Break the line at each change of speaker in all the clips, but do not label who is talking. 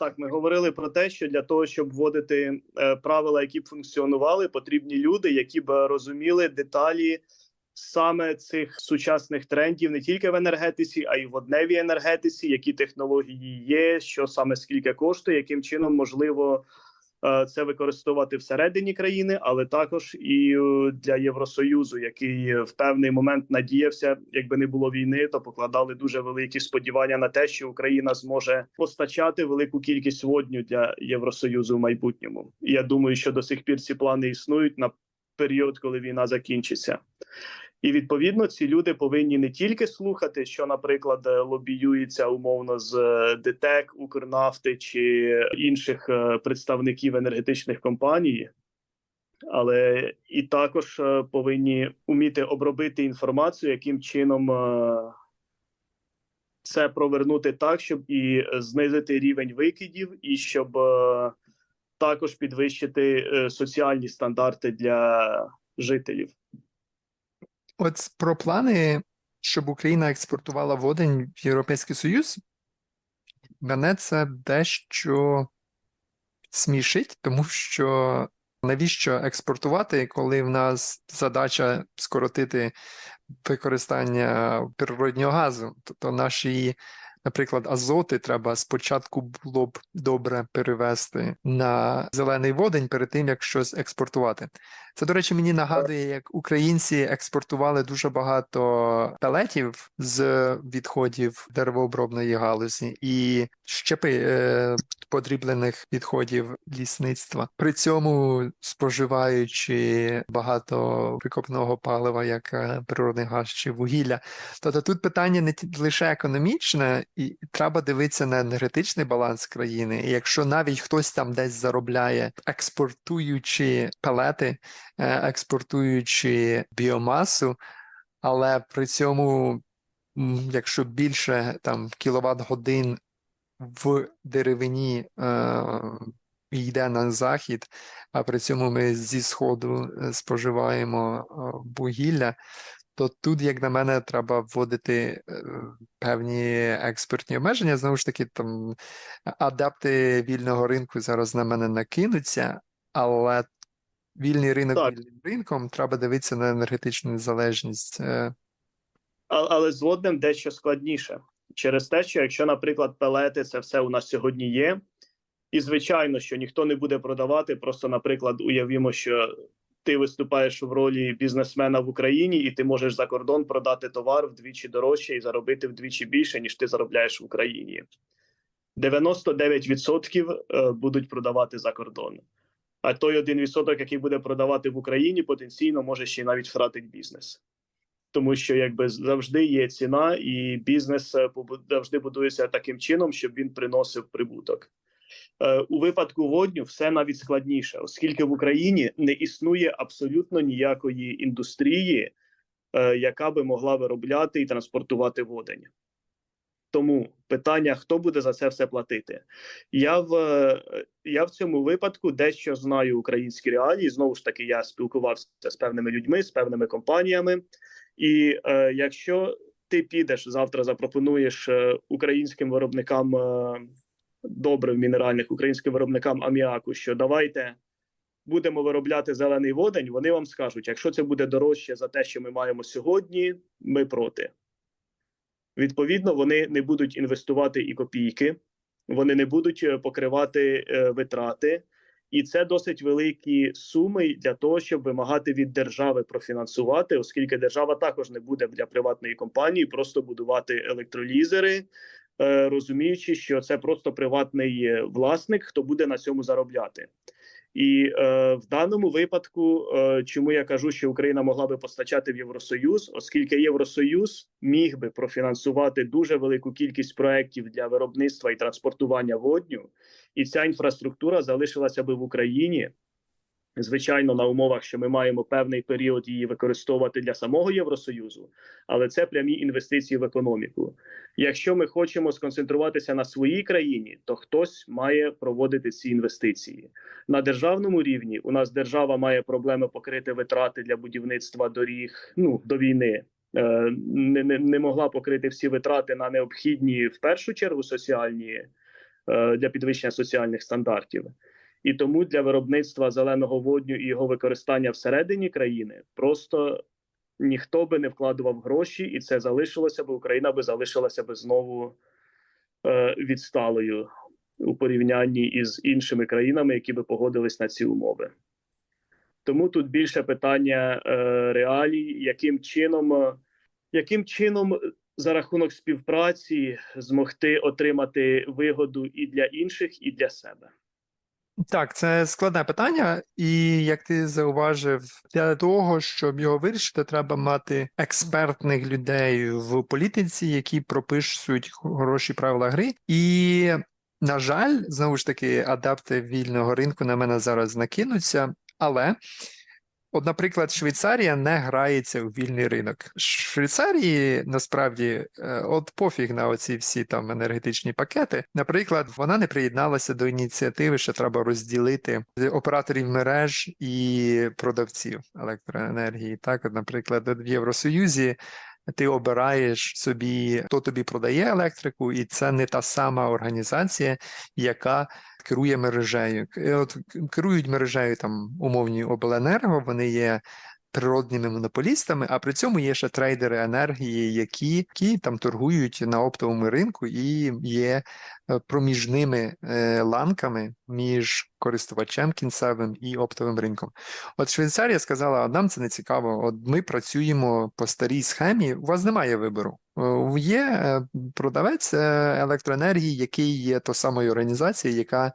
Так, ми говорили про те, що для того, щоб вводити е, правила, які б функціонували, потрібні люди, які б розуміли деталі саме цих сучасних трендів не тільки в енергетиці, а й в одневій енергетиці, які технології є, що саме скільки коштує, яким чином можливо це використовувати всередині країни, але також і е, для Євросоюзу, який в певний момент надіявся, якби не було війни, то покладали дуже великі сподівання на те, що Україна зможе постачати велику кількість водню для Євросоюзу в майбутньому. Я думаю, що до сих пір ці плани існують на період, коли війна закінчиться. І відповідно ці люди повинні не тільки слухати, що, наприклад, е, лобіюється умовно з е, ДТЕК, Укрнафти чи інших е, представників енергетичних компаній, але і також повинні уміти обробити інформацію, яким чином це провернути так, щоб і знизити рівень викидів, і щоб також підвищити соціальні стандарти для жителів.
От про плани, щоб Україна експортувала водень в Європейський Союз, мене це дещо смішить, тому що навіщо експортувати, коли в нас задача скоротити використання природнього газу? Тобто наші, наприклад, азоти треба спочатку було б добре перевести на зелений водень перед тим, як щось експортувати. Це, до речі, мені нагадує, як українці експортували дуже багато пелетів з відходів деревообробної галузі і щепи е, подріблених відходів лісництва, при цьому споживаючи багато викопного палива, як е, природний газ чи вугілля. Тобто тут питання не лише економічне, і треба дивитися на енергетичний баланс країни. І якщо навіть хтось там десь заробляє, експортуючи пелети, експортуючи біомасу, але при цьому, якщо більше там кіловат годин в деревині е, йде на захід, а при цьому ми зі сходу е, споживаємо е, вугілля, то тут, як на мене, треба вводити е, певні експортні обмеження. Знову ж таки, там адапти вільного ринку зараз на мене накинуться, але вільний ринок
Так.
вільним ринком треба дивитися на енергетичну незалежність. Е,
але з водним дещо складніше через те, що якщо, наприклад, пелети, це все у нас сьогодні є, і звичайно, що ніхто не буде продавати. Просто, наприклад, уявімо, що ти виступаєш в ролі бізнесмена в Україні, і ти можеш за кордон продати товар вдвічі дорожче і заробити вдвічі більше, ніж ти заробляєш в Україні. 99% е, будуть продавати за кордон. А той 1%, який буде продавати в Україні, потенційно може ще навіть втратити бізнес тому що якби завжди є ціна, і бізнес е, завжди будується таким чином, щоб він приносив прибуток. Е, У випадку водню все навіть складніше, оскільки в Україні не існує абсолютно ніякої індустрії, е, яка би могла виробляти і транспортувати водень. Тому питання: хто буде за це все платити? Я в е, я в цьому випадку дещо знаю українські реалії. Знову ж таки, я спілкувався з певними людьми, з певними компаніями. І е, якщо ти підеш завтра, запропонуєш е, українським виробникам е, добрив мінеральних, українським виробникам аміаку, що давайте будемо виробляти зелений водень, вони вам скажуть: якщо це буде дорожче за те, що ми маємо сьогодні, ми проти. Відповідно, вони не будуть інвестувати і копійки, вони не будуть е, покривати е, витрати. І це досить великі суми для того, щоб вимагати від держави профінансувати, оскільки держава також не буде для приватної компанії просто будувати електролізери, е, розуміючи, що це просто приватний власник, хто буде на цьому заробляти. І е, в даному випадку, е, чому я кажу, що Україна могла би постачати в Євросоюз, оскільки Євросоюз міг би профінансувати дуже велику кількість проєктів для виробництва і транспортування водню, і ця інфраструктура залишилася би в Україні. Звичайно, на умовах, що ми маємо певний період її використовувати для самого Євросоюзу, але це прямі інвестиції в економіку. Якщо ми хочемо сконцентруватися на своїй країні, то хтось має проводити ці інвестиції на державному рівні. У нас держава має проблеми покрити витрати для будівництва доріг. Ну до війни е, не, не, не могла покрити всі витрати на необхідні в першу чергу соціальні е, для підвищення соціальних стандартів. І тому для виробництва зеленого водню і його використання всередині країни просто ніхто би не вкладував гроші, і це залишилося б Україна би залишилася би знову е, відсталою у порівнянні із іншими країнами, які би погодились на ці умови. Тому тут більше питання е, реалій, яким чином, е, яким чином за рахунок співпраці змогти отримати вигоду і для інших, і для себе.
Так, це складне питання, і як ти зауважив, для того, щоб його вирішити, треба мати експертних людей в політиці, які пропишуть хороші правила гри. І, на жаль, знову ж таки, адапти вільного ринку на мене зараз накинуться, але. От, наприклад, Швейцарія не грається у вільний ринок. Швейцарії насправді е, от пофіг на оці всі там енергетичні пакети. Наприклад, вона не приєдналася до ініціативи, що треба розділити операторів мереж і продавців електроенергії. Так, от, наприклад, в Євросоюзі. Ти обираєш собі, хто тобі продає електрику, і це не та сама організація, яка керує мережею. К- От керують мережею там умовні обленерго, вони є природними монополістами, а при цьому є ще трейдери енергії, які, які там торгують на оптовому ринку і є е, проміжними е, ланками між користувачем кінцевим і оптовим ринком. От Швейцарія сказала: нам це не цікаво. От ми працюємо по старій схемі. У вас немає вибору. Е, Є продавець електроенергії, який є то самою організацією, яка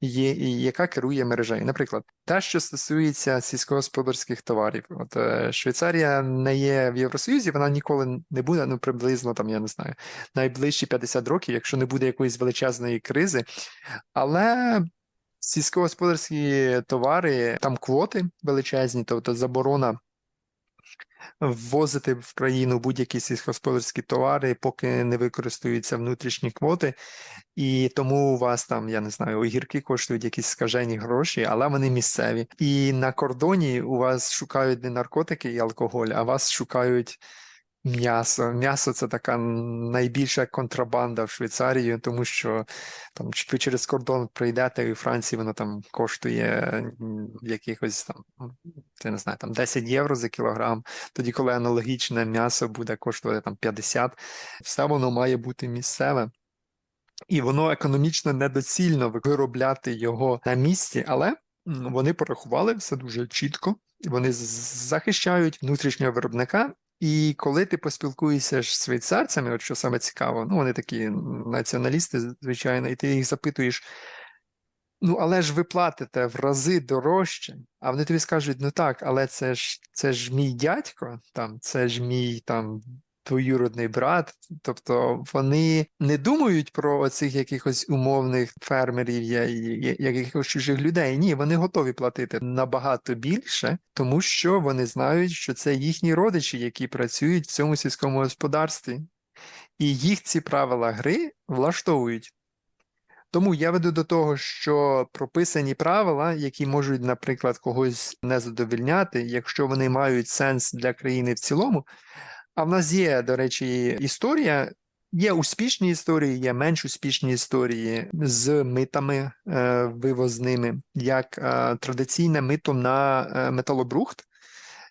є, і яка керує мережею. Наприклад, те, що стосується сільськогосподарських товарів, от е, Швейцарія не є в Євросоюзі, вона ніколи не буде, ну приблизно там, я не знаю, найближчі 50 років, якщо не буде якоїсь величезної кризи. Але сільськогосподарські товари, там квоти величезні, тобто заборона ввозити в країну будь-які сільськогосподарські товари, поки не використаються внутрішні квоти, і тому у вас там, я не знаю, огірки коштують якісь скажені гроші, але вони місцеві. І на кордоні у вас шукають не наркотики і алкоголь, а вас шукають. М'ясо. М'ясо це така найбільша контрабанда в Швейцарії, тому що там ви через кордон прийдете, і у Франції воно там коштує якихось там, я не знаю, там 10 євро за кілограм. Тоді, коли аналогічне м'ясо буде коштувати там 50, все воно має бути місцеве. І воно економічно недоцільно виробляти його на місці, але вони порахували все дуже чітко, вони захищають внутрішнього виробника. І коли ти поспілкуєшся з швейцарцями, от що саме цікаво, ну вони такі націоналісти, звичайно, і ти їх запитуєш. Ну, але ж ви платите в рази дорожче, а вони тобі скажуть: ну так, але це ж це ж мій дядько, там, це ж мій там двоюродний брат. Тобто вони не думають про оцих якихось умовних фермерів, якихось чужих людей. Ні, вони готові платити набагато більше, тому що вони знають, що це їхні родичі, які працюють в цьому сільському господарстві, і їх ці правила гри влаштовують. Тому я веду до того, що прописані правила, які можуть, наприклад, когось не задовільняти, якщо вони мають сенс для країни в цілому. А в нас є, до речі, історія. Є успішні історії, є менш успішні історії з митами е, вивозними, як е, традиційне мито на е, металобрухт,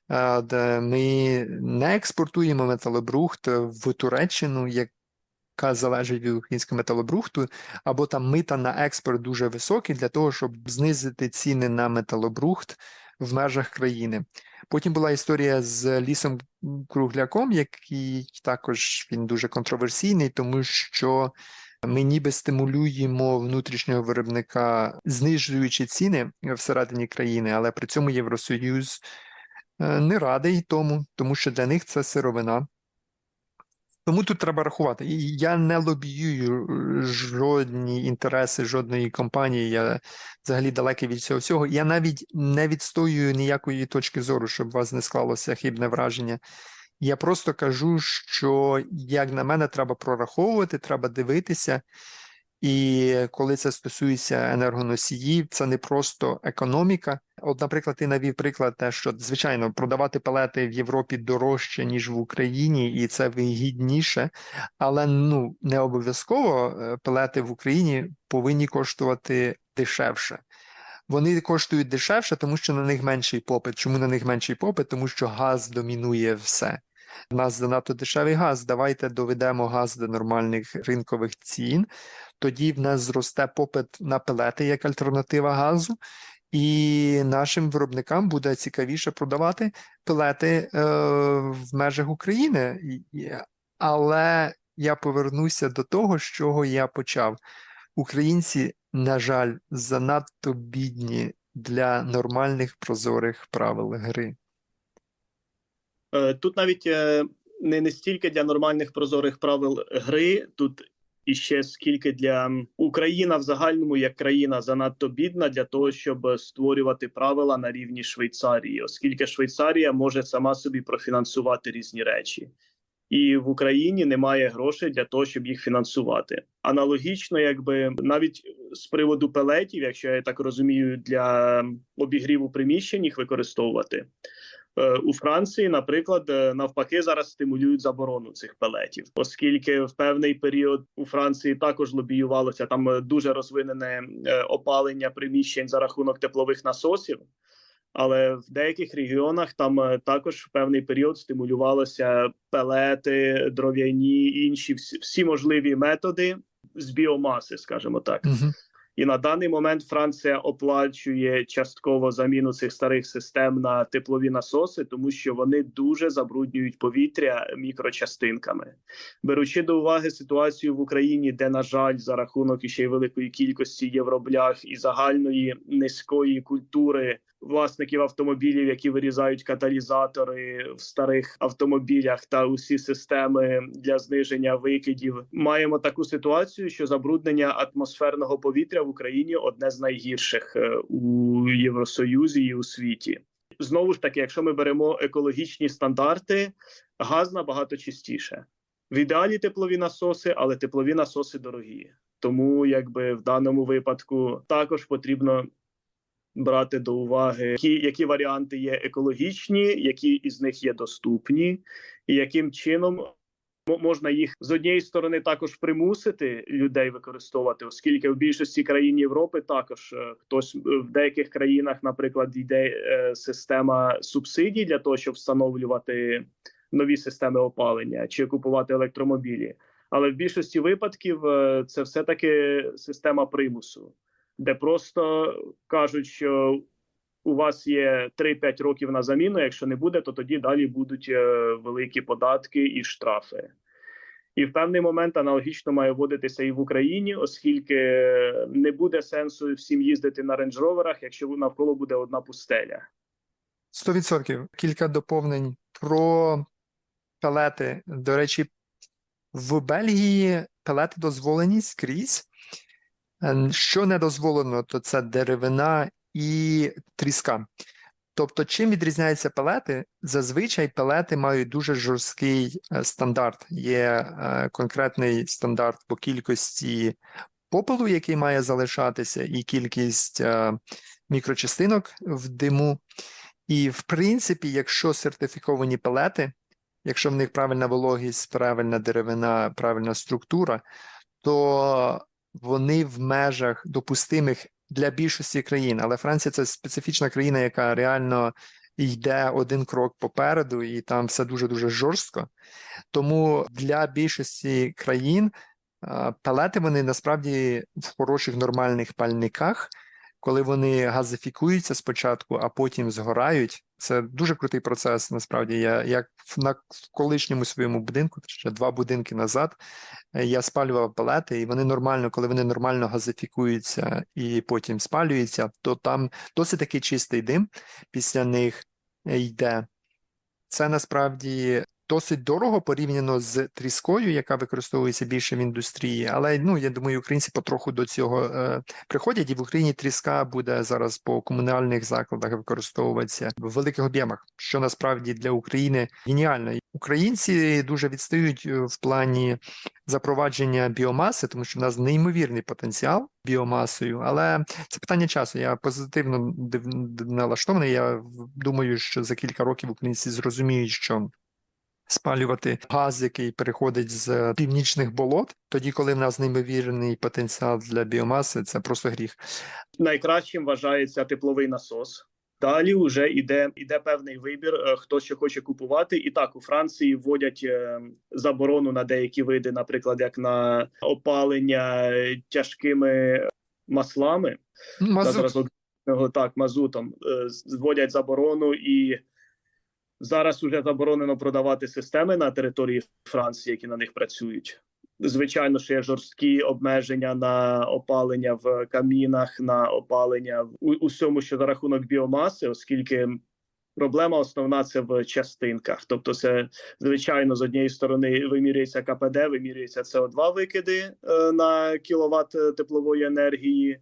е, де ми не експортуємо металобрухт в Туреччину, яка залежить від українського металобрухту, або там мита на експорт дуже високі для того, щоб знизити ціни на металобрухт в межах країни. Потім була історія з лісом кругляком, який також він дуже контроверсійний, тому що ми ніби стимулюємо внутрішнього виробника, знижуючи ціни всередині країни, але при цьому Євросоюз е, не радий тому, тому що для них це сировина. Тому тут треба рахувати. І я не лобіюю е, жодні інтереси жодної компанії. Я взагалі далекий від цього всього. Я навіть не відстоюю ніякої точки зору, щоб у вас не склалося хибне враження. Я просто кажу, що, як на мене, треба прораховувати, треба дивитися. І коли це стосується енергоносіїв, це не просто економіка. От, наприклад, ти навів приклад, те, що звичайно продавати пелети в Європі дорожче ніж в Україні, і це вигідніше, але ну не обов'язково е, пелети в Україні повинні коштувати дешевше. Вони коштують дешевше, тому що на них менший попит. Чому на них менший попит? Тому що газ домінує все. У нас занадто дешевий газ. Давайте доведемо газ до нормальних ринкових цін. Тоді в нас зросте попит на пелети як альтернатива газу, і нашим виробникам буде цікавіше продавати пелети е, в межах України. Але я повернуся до того, з чого я почав. Українці, на жаль, занадто бідні для нормальних прозорих правил гри.
Е, Тут навіть е, не, не стільки для нормальних прозорих правил гри, тут іще скільки для Україна в загальному як країна занадто бідна для того, щоб створювати правила на рівні Швейцарії, оскільки Швейцарія може сама собі профінансувати різні речі. І в Україні немає грошей для того, щоб їх фінансувати. Аналогічно, якби навіть з приводу пелетів, якщо я так розумію, для обігріву приміщень їх використовувати. Е, У Франції, наприклад, е, навпаки, зараз стимулюють заборону цих пелетів, оскільки в певний період у Франції також лобіювалося там е, дуже розвинене опалення приміщень за рахунок теплових насосів. Але в деяких регіонах там також в певний період стимулювалося пелети, дров'яні інші всі можливі методи з біомаси, скажімо так.
Угу.
І на даний момент Франція оплачує частково заміну цих старих систем на теплові насоси, тому що вони дуже забруднюють повітря мікрочастинками. Беручи до уваги ситуацію в Україні, де, на жаль, за рахунок іще й великої кількості євроблях і загальної низької культури власників автомобілів, які вирізають каталізатори в старих автомобілях та усі системи для зниження викидів. Маємо таку ситуацію, що забруднення атмосферного повітря в Україні одне з найгірших е, у Євросоюзі і у світі. Знову ж таки, якщо ми беремо екологічні стандарти, газ набагато чистіше. В ідеалі теплові насоси, але теплові насоси дорогі. Тому, якби в даному випадку також потрібно брати до уваги, які, які варіанти є екологічні, які із них є доступні, і яким чином мо- можна їх з однієї сторони також примусити людей використовувати, оскільки в більшості країн Європи також е, хтось е, в деяких країнах, наприклад, йде е, система субсидій для того, щоб встановлювати нові системи опалення чи купувати електромобілі. Але в більшості випадків це все таки система примусу де просто кажуть, що у вас є 3-5 років на заміну. Якщо не буде, то тоді далі будуть е, великі податки і штрафи. І в певний момент аналогічно має вводитися і в Україні, оскільки не буде сенсу всім їздити на рейндж-роверах, якщо навколо буде одна пустеля.
100%. Кілька доповнень про пелети. До речі, в Бельгії пелети дозволені скрізь. Е, Що не дозволено, то це деревина і тріска. Тобто, чим відрізняються пелети? Зазвичай пелети мають дуже жорсткий е, стандарт. Є е, конкретний стандарт по кількості попелу, який має залишатися, і кількість е, мікрочастинок в диму. І, в принципі, якщо сертифіковані пелети, якщо в них правильна вологість, правильна деревина, правильна структура, то вони в межах допустимих для більшості країн. Але Франція це специфічна країна, яка реально йде один крок попереду, і там все дуже-дуже жорстко. Тому для більшості країн а, пелети вони насправді в хороших нормальних пальниках, коли вони газифікуються спочатку, а потім згорають. Це дуже крутий процес. Насправді я як на колишньому своєму будинку, ще два будинки назад, е, я спалював палети, і вони нормально, коли вони нормально газифікуються і потім спалюються, то там досить такий чистий дим після них е, йде. Це насправді досить дорого порівняно з тріскою, яка використовується більше в індустрії. Але ну я думаю, українці потроху до цього е, приходять, і в Україні тріска буде зараз по комунальних закладах використовуватися в великих об'ємах, що насправді для України геніально. Українці дуже відстають е, в плані запровадження біомаси, тому що в нас неймовірний потенціал біомасою, але це питання часу. Я позитивно налаштований. Я думаю, що за кілька років українці зрозуміють, що спалювати газ, який переходить з північних болот, тоді, коли в нас неймовірний потенціал для біомаси, це просто гріх.
найкращим вважається тепловий насос. Далі вже іде, іде певний вибір, е, хто що хоче купувати. І так у Франції вводять е, заборону на деякі види, наприклад, як на опалення е, тяжкими маслами
Мазут.
так мазутом. е, Вводять заборону, і зараз вже заборонено продавати системи на території Франції, які на них працюють. Звичайно, що є жорсткі обмеження на опалення в камінах, на опалення в усьому, що за рахунок біомаси, оскільки проблема основна це в частинках. Тобто, це звичайно з однієї сторони вимірюється КПД, вимірюється СО2 викиди е, на кіловат е, теплової енергії.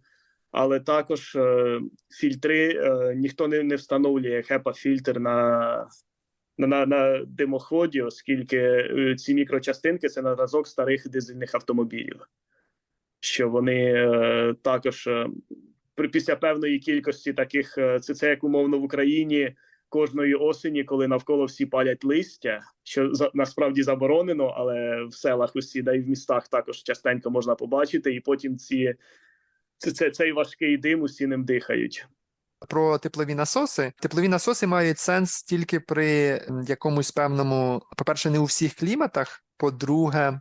Але також е, фільтри ніхто не, встановлює хепа-фільтр на, на, на, на димоході, оскільки е, ці мікрочастинки це на зразок старих дизельних автомобілів, що вони е, також е, після певної кількості таких е, це, це як умовно в Україні. Кожної осені, коли навколо всі палять листя, що за насправді заборонено, але в селах усі, да і в містах також частенько можна побачити, і потім ці це, це цей важкий дим усі ним дихають.
Про теплові насоси. Теплові насоси мають сенс тільки при якомусь певному, по-перше, не у всіх кліматах. По-друге,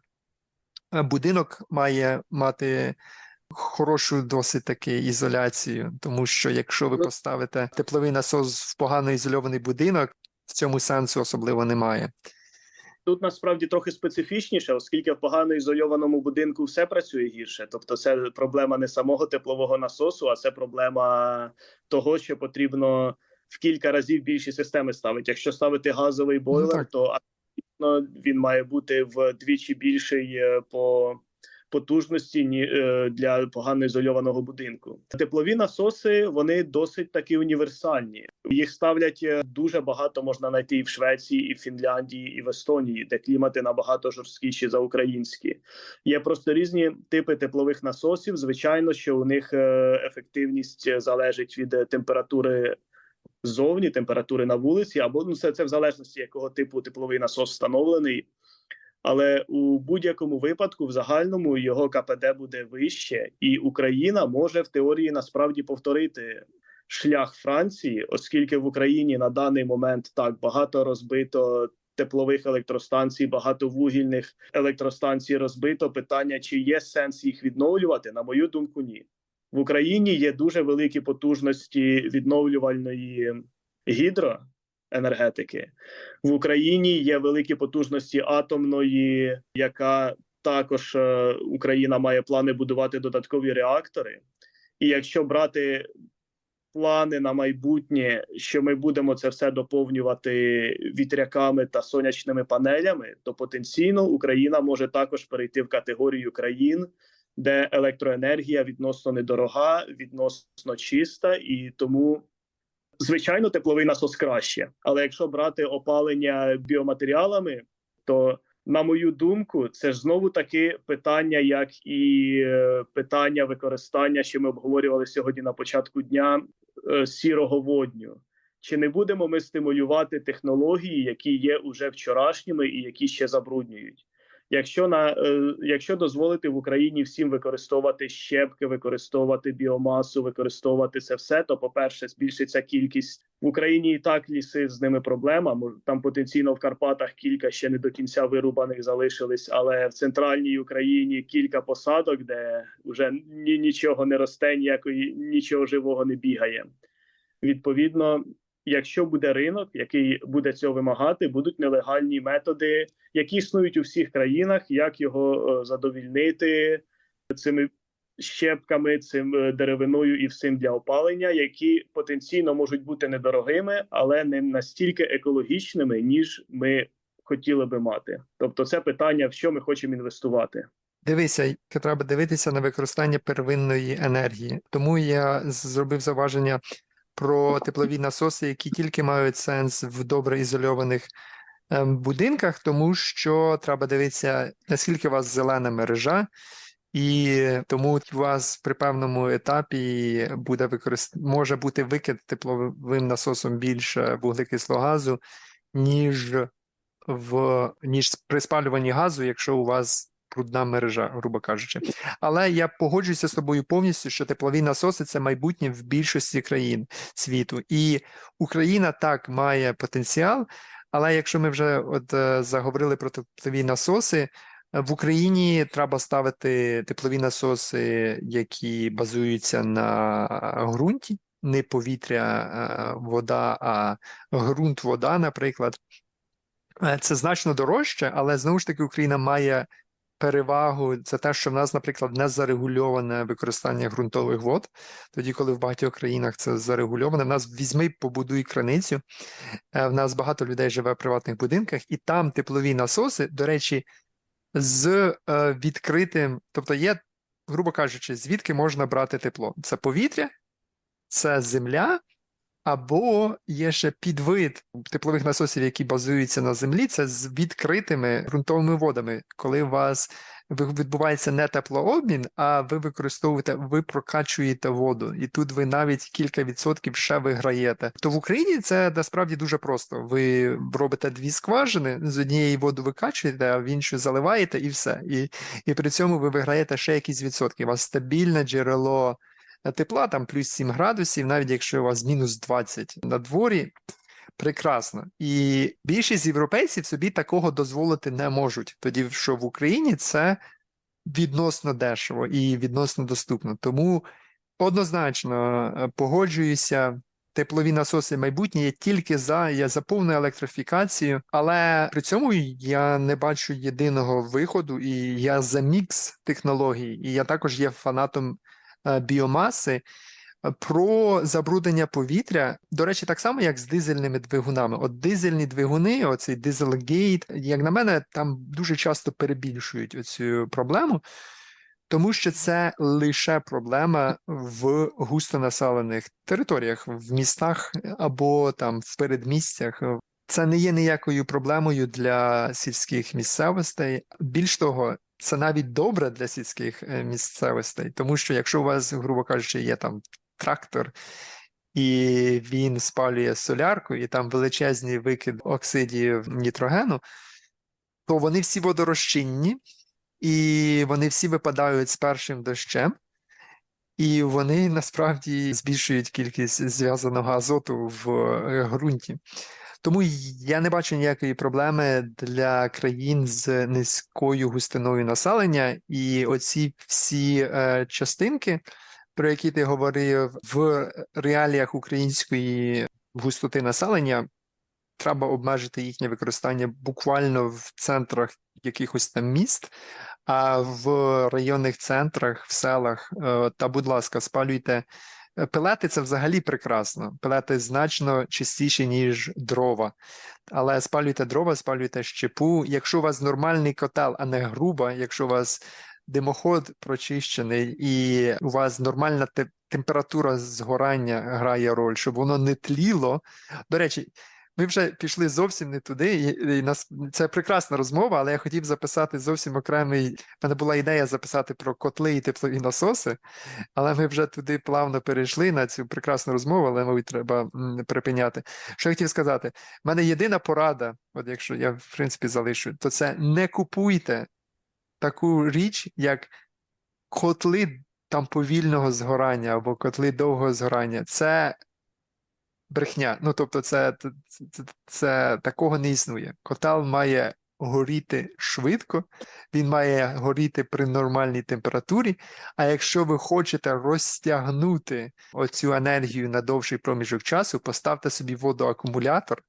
е, будинок має мати хорошу досить таки ізоляцію, тому що якщо ви
Ну.
поставите тепловий насос в погано ізольований будинок, в цьому сенсу особливо немає.
Тут насправді трохи специфічніше, оскільки в погано ізольованому будинку все працює гірше. Тобто, це проблема не самого теплового насосу, а це проблема того, що потрібно в кілька разів більші системи ставити. Якщо ставити газовий бойлер,
ну,
то він має бути вдвічі більший е, по потужності ні е, для погано ізольованого будинку. Теплові насоси вони досить таки універсальні. Їх ставлять е, дуже багато можна знайти і в Швеції, і в Фінляндії, і в Естонії, де клімати набагато жорсткіші за українські. Є просто різні типи теплових насосів. Звичайно, що у них е, ефективність залежить від температури. Зовні температури на вулиці, або ну це, це в залежності якого типу тепловий насос встановлений. Але у будь-якому випадку, в загальному, його КПД буде вище, і Україна може в теорії насправді повторити шлях Франції, оскільки в Україні на даний момент так багато розбито теплових електростанцій, багато вугільних електростанцій розбито. Питання, чи є сенс їх відновлювати? На мою думку, ні. В Україні є дуже великі потужності відновлювальної гідроенергетики. В Україні є великі потужності атомної, яка також е, Україна має плани будувати додаткові реактори. І якщо брати плани на майбутнє, що ми будемо це все доповнювати вітряками та сонячними панелями, то потенційно Україна може також перейти в категорію країн, де електроенергія відносно недорога, відносно чиста, і тому звичайно тепловий насос краще. Але якщо брати опалення біоматеріалами, то на мою думку, це ж знову таки питання, як і е, питання використання, що ми обговорювали сьогодні на початку дня е, сірого водню. Чи не будемо ми стимулювати технології, які є уже вчорашніми і які ще забруднюють? Якщо на е, якщо дозволити в Україні всім використовувати щепки, використовувати біомасу, використовувати це все, то по-перше, збільшиться кількість в Україні. І так ліси з ними проблема. Там потенційно в Карпатах кілька ще не до кінця вирубаних залишились, але в центральній Україні кілька посадок, де вже ні, нічого не росте, ніякої нічого живого не бігає. Відповідно, якщо буде ринок, який буде цього вимагати, будуть нелегальні методи, які існують у всіх країнах, як його е, задовільнити цими щепками, цим е, деревиною і всім для опалення, які потенційно можуть бути недорогими, але не настільки екологічними, ніж ми хотіли би мати. Тобто, це питання, в що ми хочемо інвестувати.
Дивися, треба дивитися на використання первинної енергії. Тому я зробив зауваження про теплові насоси, які тільки мають сенс в добре ізольованих ем, будинках, тому що треба дивитися, наскільки у вас зелена мережа, і тому у вас при певному етапі буде використ... може бути викид тепловим насосом більше вуглекислого газу, ніж в ніж при спалюванні газу, якщо у вас брудна мережа, грубо кажучи. Але я погоджуюся з тобою повністю, що теплові насоси це майбутнє в більшості країн світу. І Україна так має потенціал. Але якщо ми вже от е, заговорили про теплові насоси, е, в Україні треба ставити теплові насоси, які базуються на ґрунті, не повітря, е, вода, а ґрунт, вода, наприклад. Це значно дорожче, але знову ж таки Україна має перевагу. Це те, що в нас, наприклад, не зарегульоване використання ґрунтових вод, тоді, коли в багатьох країнах це зарегульоване. В нас візьми, побудуй краницю. Е, В нас багато людей живе в приватних будинках, і там теплові насоси, до речі, з е, відкритим, тобто є, грубо кажучи, звідки можна брати тепло? Це повітря, це земля. Або є ще підвид теплових насосів, які базуються на землі, це з відкритими ґрунтовими водами, коли у вас відбувається не теплообмін, а ви використовуєте, ви прокачуєте воду, і тут ви навіть кілька відсотків ще виграєте. То в Україні це насправді дуже просто. Ви робите дві скважини, з однієї воду викачуєте, а в іншу заливаєте, і все. І, і при цьому ви виграєте ще якісь відсотки. У вас стабільне джерело тепла, там плюс 7 градусів, навіть якщо у вас мінус 20 на дворі, прекрасно. І більшість європейців собі такого дозволити не можуть. Тоді що в Україні це відносно дешево і відносно доступно. Тому однозначно е, погоджуюся. Теплові насоси майбутнє я тільки за, я за повну електрифікацію, але при цьому я не бачу єдиного виходу, і я за мікс технологій, і я також є фанатом біомаси. Е, Про забруднення повітря, до речі, так само, як з дизельними двигунами. От дизельні двигуни, оцей дизельгейт, як на мене, там дуже часто перебільшують оцю проблему, тому що це лише проблема в густонаселених територіях, в містах або там в передмістях. Це не є ніякою проблемою для сільських місцевостей. Більш того, це навіть добре для сільських е, місцевостей, тому що якщо у вас, грубо кажучи, є там трактор, і він спалює солярку, і там величезний викид оксидів нітрогену, то вони всі водорозчинні, і вони всі випадають з першим дощем, і вони насправді збільшують кількість зв'язаного азоту в е, ґрунті. Тому я не бачу ніякої проблеми для країн з низькою густиною населення, і оці всі е, частинки, про які ти говорив, в реаліях української густоти населення, треба обмежити їхнє використання буквально в центрах якихось там міст, а в районних центрах, в селах, е, та, будь ласка, спалюйте. Е, Пелети це взагалі прекрасно. Пелети значно чистіші, ніж дрова. Але спалюйте дрова, спалюйте щепу. Якщо у вас нормальний котел, а не груба, якщо у вас димоход прочищений і у вас нормальна температура згорання грає роль, щоб воно не тліло. До речі, ми вже пішли зовсім не туди, і, і нас це прекрасна розмова, але я хотів записати зовсім окремий. В мене була ідея записати про котли і теплові насоси, але ми вже туди плавно перейшли на цю прекрасну розмову, але, мабуть, треба припиняти. Що я хотів сказати? В мене єдина порада, от якщо я в принципі залишу, то це не купуйте таку річ, як котли там повільного згорання або котли довгого згорання. Це брехня. Ну, тобто, це, це, це, це такого не існує. Котел має горіти швидко, він має горіти при нормальній температурі. А якщо ви хочете розтягнути оцю енергію на довший проміжок часу, поставте собі водоакумулятор.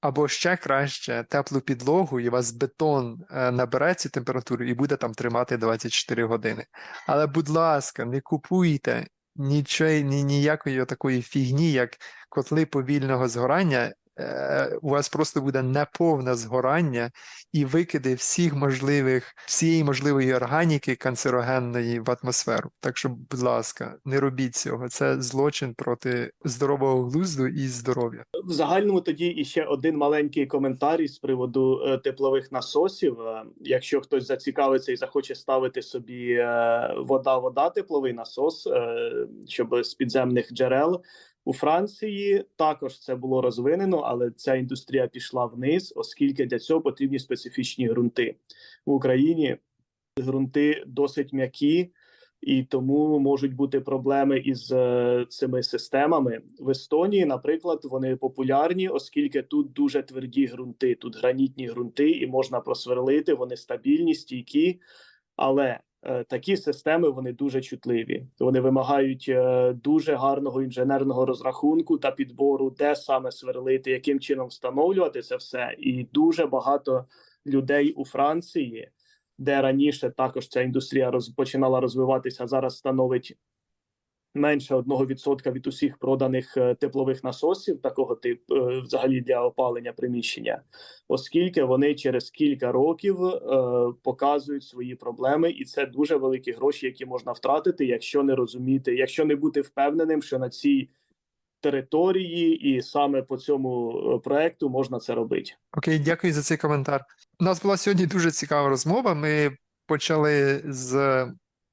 Або ще краще теплу підлогу, і у вас бетон е, набере цю температуру і буде там тримати 24 години. Але, будь ласка, не купуйте нічої, ні, ніякої такої фігні, як котли повільного згорання. Е, у вас просто буде неповне згорання і викиди всіх можливих, всієї можливої органіки канцерогенної в атмосферу. Так що, будь ласка, не робіть цього. Це злочин проти здорового глузду і здоров'я.
В загальному тоді іще один маленький коментар з приводу е, теплових насосів. Е, Якщо хтось зацікавиться і захоче ставити собі е, вода-вода тепловий насос, щоб з підземних джерел. У Франції також це було розвинено, але ця індустрія пішла вниз, оскільки для цього потрібні специфічні ґрунти в Україні. Ґрунти досить м'які, і тому можуть бути проблеми із е, цими системами. В Естонії, наприклад, вони популярні, оскільки тут дуже тверді ґрунти, тут гранітні ґрунти, і можна просверлити, вони стабільні, стійкі. Але такі системи вони дуже чутливі. Вони вимагають е, дуже гарного інженерного розрахунку та підбору, де саме сверлити, яким чином встановлювати це все. І дуже багато людей у Франції де раніше також ця індустрія роз, починала розвиватися, зараз становить менше 1% від усіх проданих е, теплових насосів такого типу, е, взагалі для опалення приміщення, оскільки вони через кілька років е, показують свої проблеми, і це дуже великі гроші, які можна втратити, якщо не розуміти, якщо не бути впевненим, що на цій території і саме по цьому проекту можна це робити.
Окей, дякую за цей коментар. У нас була сьогодні дуже цікава розмова. Ми почали з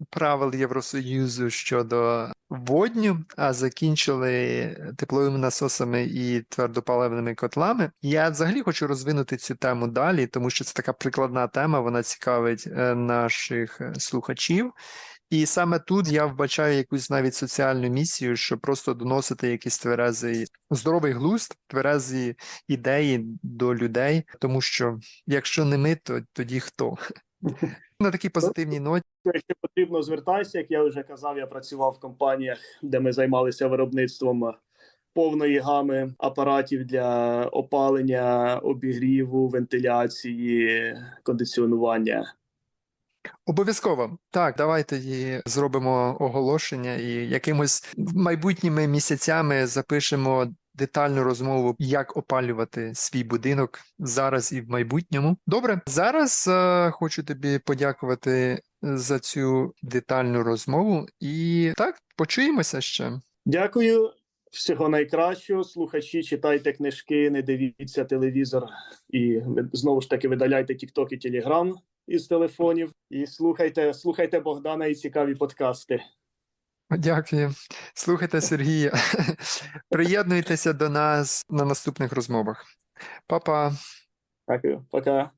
правил Євросоюзу щодо водню, а закінчили тепловими насосами і твердопаливними котлами. Я взагалі хочу розвинути цю тему далі, тому що це така прикладна тема, вона цікавить е, наших е, слухачів. І саме тут я вбачаю якусь навіть соціальну місію, щоб просто доносити якийсь тверезий здоровий глузд, тверезі ідеї до людей, тому що якщо не ми, то тоді хто? На такій позитивній ноті.
Якщо потрібно, звертайся. Як я вже казав, я працював в компаніях, де ми займалися виробництвом повної гами апаратів для опалення, обігріву, вентиляції, кондиціонування.
Обов'язково так, давайте і зробимо оголошення і якимось майбутніми місяцями запишемо детальну розмову, як опалювати свій будинок зараз і в майбутньому. Добре, зараз е, хочу тобі подякувати за цю детальну розмову. І так, почуємося ще.
Дякую. Всього найкращого. Слухачі, читайте книжки, не дивіться телевізор і знову ж таки видаляйте TikTok і Telegram із телефонів. І слухайте, слухайте Богдана і цікаві подкасти.
Дякую. Слухайте Сергія. Приєднуйтеся до нас на наступних розмовах. Па-па.
Дякую, пока.